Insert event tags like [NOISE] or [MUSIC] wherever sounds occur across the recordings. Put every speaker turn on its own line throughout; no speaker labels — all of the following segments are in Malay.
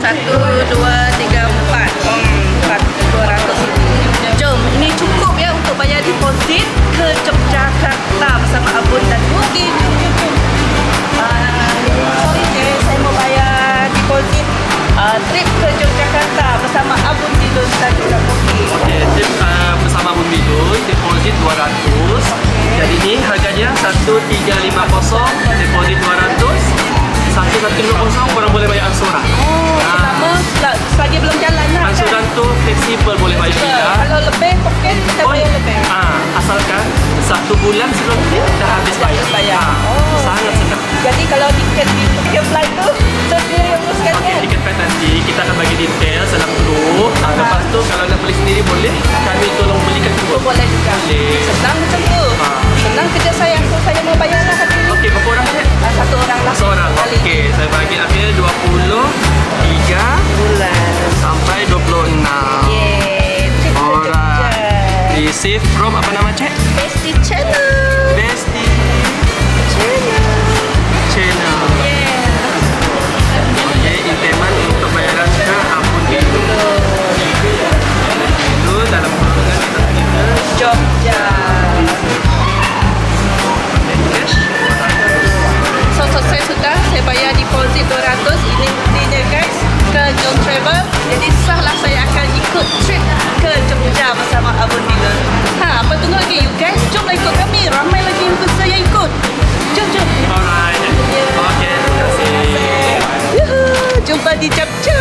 Satu, dua, tiga, empat. Hmm, empat, dua ratus. Jom, ini cukup ya untuk bayar deposit ke Yogyakarta bersama Abun dan Mugi. Jom, jom, jom. Ah, sorry je, saya mau bayar deposit ah, trip ke Yogyakarta bersama Abun Dilun dan juga Mugi.
Okey, tip uh, bersama Bumi Dul, deposit 200. Jadi ni harganya 1350, satu bulan sebelum ni dah habis bayar.
bayar.
Ah,
Oh.
Sangat senang.
Jadi kalau tiket di tiket flight tu, sendiri yang uruskan
Okey,
kan?
tiket flight nanti kita akan bagi detail dalam grup. Ah, lepas tu kalau nak beli sendiri boleh, kami tolong belikan
Tu
semua.
boleh juga.
Boleh.
Senang macam tu.
Ah.
Senang kerja saya. So, saya mau bayar lah hari ni.
Okey, berapa orang ni?
Ah, Satu orang lah.
Seorang. Okey, saya bagi akhirnya 23
bulan.
sampai 26.
Yeay. Jogja.
Receive from apa nama cik?
Besti Channel. John Travel. Jadi sahlah saya akan ikut trip ke Jogja bersama Abang Dylan. Ha, apa tunggu lagi you guys? Jomlah ikut kami. Ramai lagi yang ikut saya ikut. Jom, jom.
Alright. Okey, terima kasih.
Yuhu, jumpa di Jogja.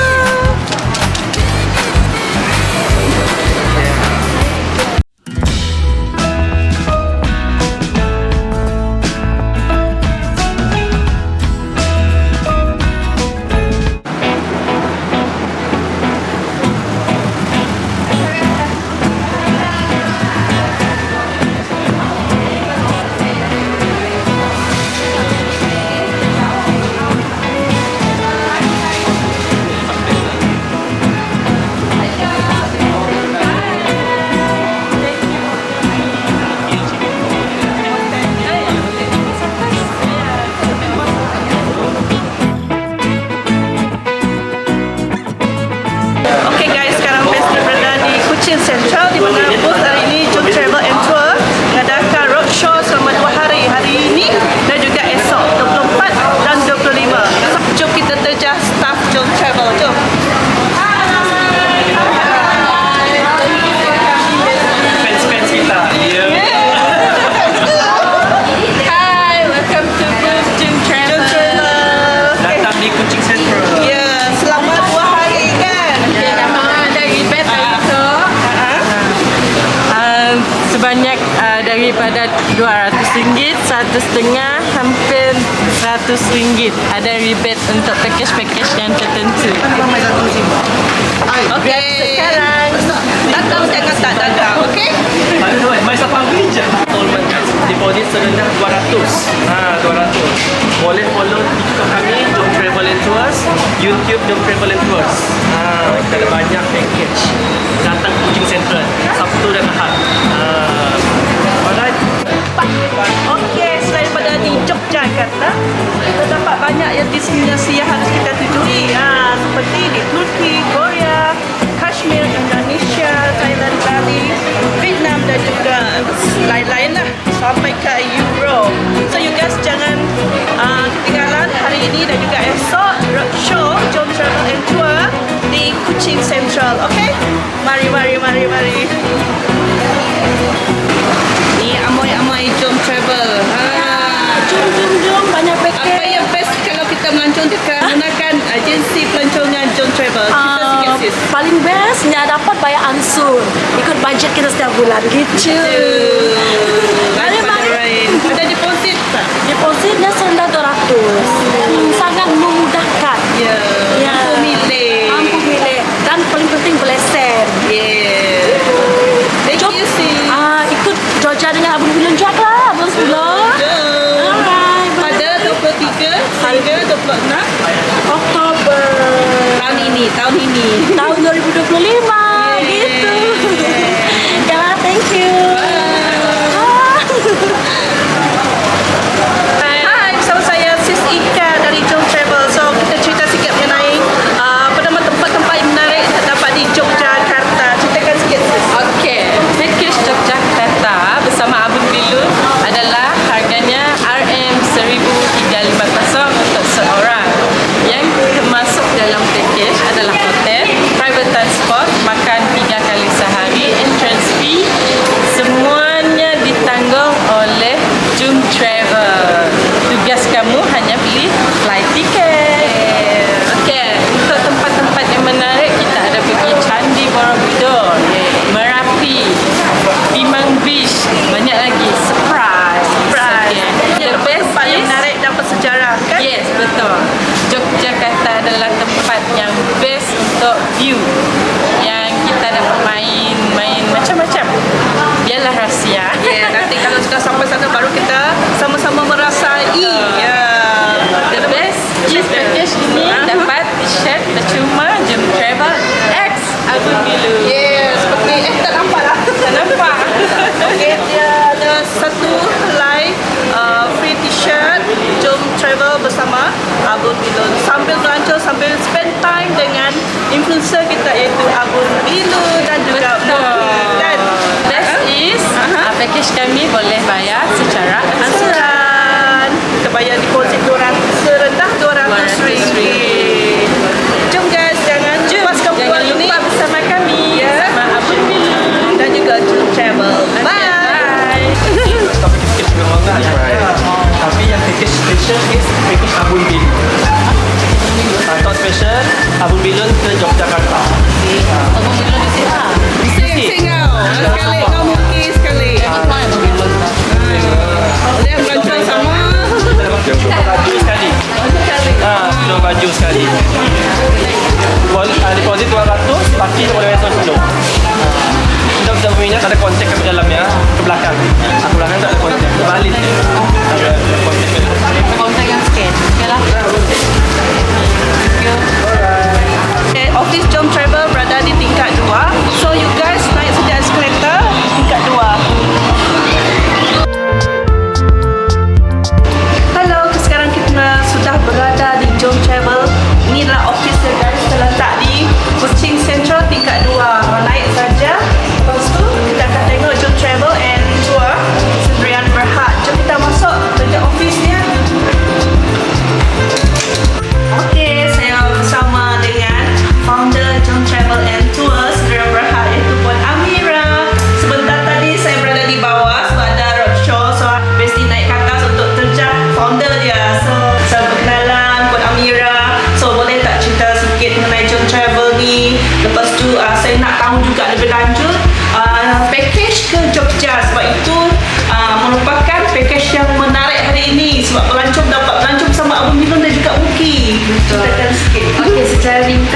Sebanyak uh, daripada RM200, satu setengah hampir RM100 ada rebate untuk package-package yang tertentu.
Okay
Sekarang
Datang jangan tak datang, okay?
Mana tu? Mai sapang je. Guys. Deposit serendah 200. Ha, 200. Boleh follow TikTok kami Jom Travel and Tours, YouTube Travel and Tours. Ha, kita ada banyak package. Datang ke Kuching Central Sabtu dan Ahad. Ha. Alright.
Okey, selain pada di Yogyakarta, terdapat banyak yang destinasi yang harus kita tujui. Ha, seperti di Turki, Korea,
budget kita setiap bulan gitu.
Ada deposit tak?
Depositnya serendah
bersama Abun Bilun sambil melancong sambil spend time dengan influencer kita iaitu Abun Bilun dan juga Betul. Dan
best uh-huh. is uh-huh. package kami boleh bayar secara
langsung. Future is
picking
up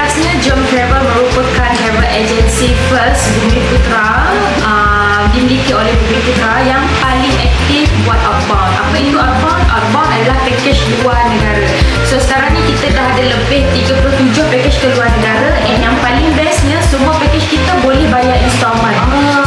podcastnya Jom Travel merupakan
travel agency first Bumi Putra uh, dimiliki oleh Bumi Putra yang paling aktif buat outbound. Apa itu outbound? Outbound adalah package luar negara. So sekarang ni kita dah ada lebih 37 package ke luar negara and yang paling bestnya semua package kita boleh bayar installment. Uh.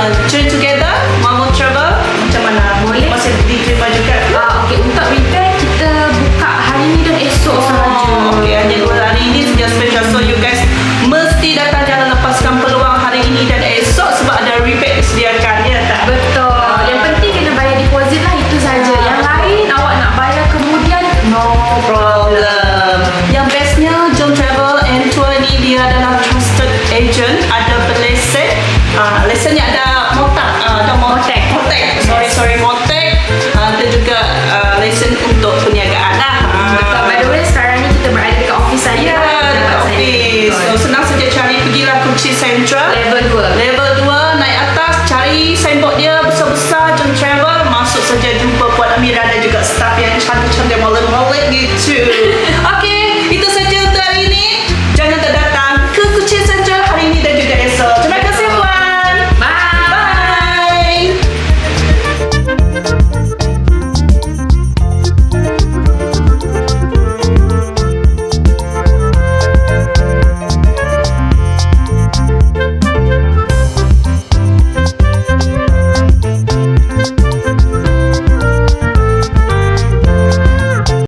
uh,
turn together. senang saja cari pergilah kunci central
level 2
level 2 naik atas cari signboard dia besar-besar jom travel. Masuk saja jumpa puan Amira dan juga staff yang cantik-cantik molek-molek gitu. [LAUGHS] Okey